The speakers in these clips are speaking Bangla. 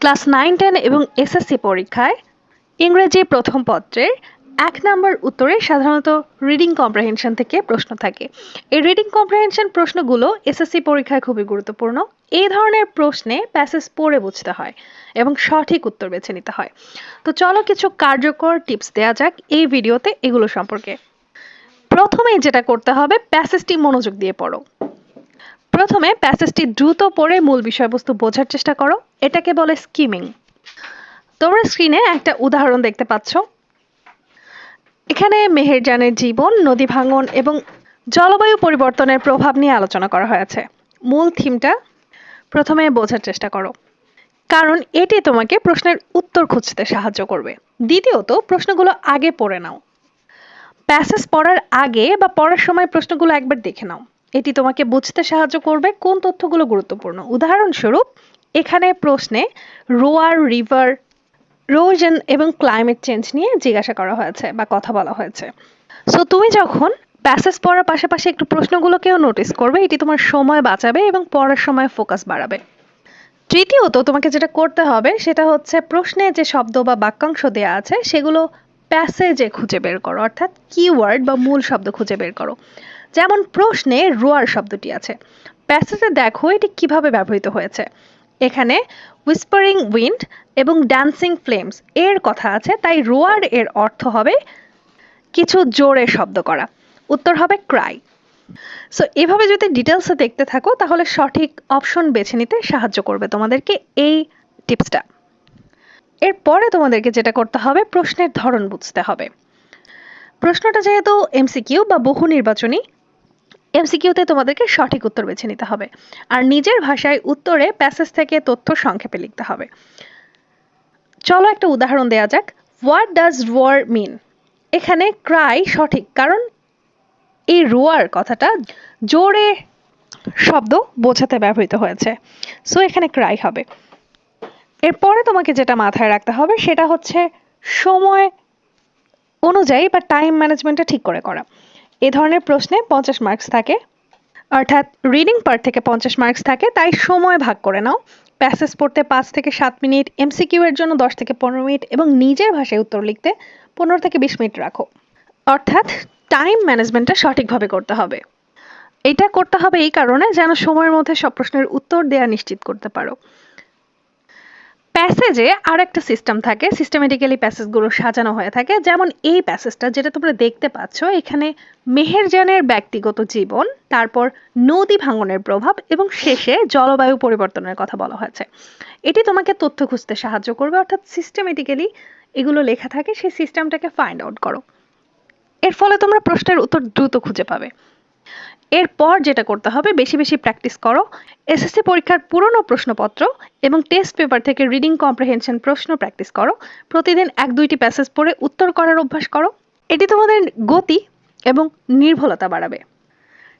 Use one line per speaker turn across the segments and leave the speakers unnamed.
ক্লাস নাইন, টেন এবং এসএসসি পরীক্ষায় ইংরেজি প্রথম পত্রের এক নম্বর উত্তরে সাধারণত রিডিং কম্প্রিহেনশন থেকে প্রশ্ন থাকে। এই রিডিং কম্প্রিহেনশন প্রশ্নগুলো এসএসসি পরীক্ষায় খুবই গুরুত্বপূর্ণ। এই ধরনের প্রশ্নে প্যাসেজ পড়ে বুঝতে হয় এবং সঠিক উত্তর বেছে নিতে হয়। তো চলো কিছু কার্যকর টিপস দেওয়া যাক এই ভিডিওতে এগুলো সম্পর্কে। প্রথমেই যেটা করতে হবে প্যাসেজটি মনোযোগ দিয়ে পড়ো। প্রথমে প্যাসেজটি দ্রুত পড়ে মূল বিষয়বস্তু বোঝার চেষ্টা করো। এটাকে বলে স্কিমিং। তোমরা স্ক্রিনে একটা উদাহরণ দেখতে পাচ্ছ। এখানে মেহেরজানের জীবন, নদী ভাঙন এবং জলবায়ু পরিবর্তনের প্রভাব নিয়ে আলোচনা করা হয়েছে। মূল থিমটা প্রথমে বোঝার চেষ্টা করো। কারণ এটি তোমাকে প্রশ্নের উত্তর খুঁজতে সাহায্য করবে। দ্বিতীয়ত, প্রশ্নগুলো আগে পড়ে নাও। প্যাসেজ পড়ার আগে বা পড়ার সময় প্রশ্নগুলো একবার দেখে নাও। এটি তোমাকে বুঝতে সাহায্য করবে কোন তথ্যগুলো গুরুত্বপূর্ণ। উদাহরণস্বরূপ, এখানে প্রশ্নে রোয়ার রিভার রোজন এবং ক্লাইমেট চেঞ্জ নিয়ে জিজ্ঞাসা করা হয়েছে বা কথা বলা হয়েছে। সো তুমি যখন প্যাসেজ পড়ার পাশাপাশি একটু প্রশ্নগুলোকেও নোটিস করবে, এটি তোমার সময় বাঁচাবে এবং পড়ার সময় ফোকাস বাড়াবে। তৃতীয়ত, তোমাকে যেটা করতে হবে, সেটা হচ্ছে প্রশ্নে যে শব্দ বা বাক্যাংশ দেওয়া আছে, সেগুলো প্যাসেজে খুঁজে বের করো, অর্থাৎ কিওয়ার্ড বা মূল শব্দ খুঁজে বের করো। যেমন প্রশ্নে রোয়ার শব্দটি আছে। প্যাসেজে দেখো এটি কীভাবে ব্যবহৃত হয়েছে। এখানে উইসপারিং উইন্ড এবং ড্যান্সিং ফ্লেমস এর কথা আছে, তাই রোয়ার এর অর্থ হবে কিছু জোরে শব্দ করা। উত্তর হবে ক্রাই সো এভাবে যদি ডিটেলসে দেখতে থাকো, তাহলে সঠিক অপশন বেছে নিতে সাহায্য করবে তোমাদেরকে এই টিপসটা। এরপরে তোমাদেরকে যেটা করতে হবে, প্রশ্নের ধরন বুঝতে হবে। প্রশ্নটা যেহেতু এমসিকিউ বা বহু নির্বাচনী এমসিকিউতে তোমাদেরকে সঠিক উত্তর বেছে নিতে হবে। আর নিজের ভাষায় উত্তরে প্যাসেজ থেকে তথ্য সংক্ষেপে লিখতে হবে। চলো একটা উদাহরণ দেওয়া যাক। হোয়াট ডাজ রোয়ার মিন এখানে ক্রাই সঠিক, কারণ এই রোয়ার কথাটা জোরে শব্দ বোঝাতে ব্যবহৃত হয়েছে। সো এখানে ক্রাই হবে। এরপরে তোমাকে যেটা মাথায় রাখতে হবে, সেটা হচ্ছে সময় অনুযায়ী বা টাইম ম্যানেজমেন্টটা ঠিক করে করা। এ ধরনের প্রশ্নে পঞ্চাশ মার্কস থাকে। অর্থাৎ রিডিং পার্ট থেকে পঞ্চাশ মার্কস থাকে, তাই সময় ভাগ করে নাও। প্যাসেজ পড়তে পাঁচ থেকে সাত মিনিট এমসিকিউ এর জন্য দশ থেকে পনেরো মিনিট এবং নিজের ভাষায় উত্তর লিখতে পনেরো থেকে বিশ মিনিট রাখো। অর্থাৎ টাইম ম্যানেজমেন্টটা সঠিকভাবে করতে হবে। এটা করতে হবে এই কারণে যেন সময়ের মধ্যে সব প্রশ্নের উত্তর দেওয়া নিশ্চিত করতে পারো। প্যাসেজে আর একটা সিস্টেম থাকে। সিস্টেমেটিক্যালি প্যাসেজগুলো সাজানো হয়ে থাকে। যেমন এই প্যাসেজটা যেটা তোমরা দেখতে পাচ্ছ, এখানে মেহেরজানের ব্যক্তিগত জীবন, তারপর নদী ভাঙনের প্রভাব এবং শেষে জলবায়ু পরিবর্তনের কথা বলা হয়েছে। এটি তোমাকে তথ্য খুঁজতে সাহায্য করবে। অর্থাৎ সিস্টেমেটিক্যালি এগুলো লেখা থাকে, সেই সিস্টেমটাকে ফাইন্ড আউট করো। এর ফলে তোমরা প্রশ্নের উত্তর দ্রুত খুঁজে পাবে। এরপর যেটা করতে হবে, বেশি বেশি প্র্যাকটিস করো। এসএসসি পরীক্ষার পুরনো প্রশ্নপত্র এবং টেস্ট পেপার থেকে রিডিং কম্প্রিহেনশন প্রশ্ন প্র্যাকটিস করো। প্রতিদিন এক দুইটি প্যাসেজ পড়ে উত্তর করার অভ্যাস করো। এটি তোমাদের গতি এবং নির্ভুলতা বাড়াবে।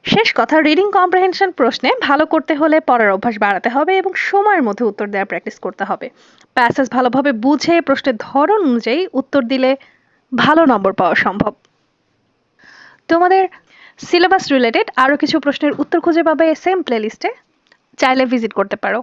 শেষ কথা রিডিং কম্প্রিহেনশন প্রশ্নে ভালো করতে হলে পড়ার অভ্যাস বাড়াতে হবে এবং সময়ের মধ্যে উত্তর দেওয়ার প্র্যাকটিস করতে হবে। প্যাসেজ ভালোভাবে বুঝে প্রশ্নের ধরন অনুযায়ী উত্তর দিলে ভালো নম্বর পাওয়া সম্ভব। তোমাদের সিলেবাস রিলেটেড আরও কিছু প্রশ্নের উত্তর খুঁজে পাবে সেম প্লেলিস্টে চাইলে ভিজিট করতে পারো।